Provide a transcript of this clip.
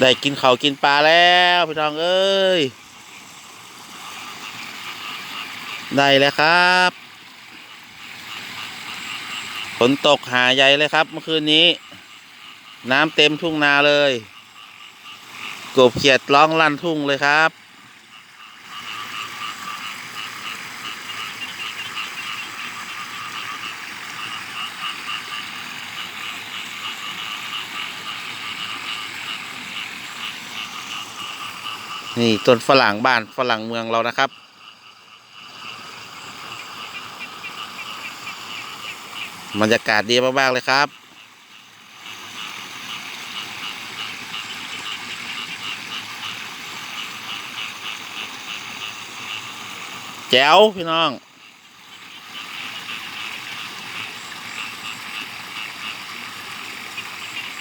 ได้กินเขาวกินปลาแล้วพี่น้องเอ้ย ได้แล้วครับฝนตกหาใหญ่เลยครับเมื่อคืนนี้ น้ำเต็มทุ่งนาเลย กบเขียดร้องลั่นทุ่งเลยครับ นี่ต้นฝรั่งบ้านฝรั่งเมืองเรานะครับ บรรยากาศดีมากๆเลยครับแจ๋วพี่น้อง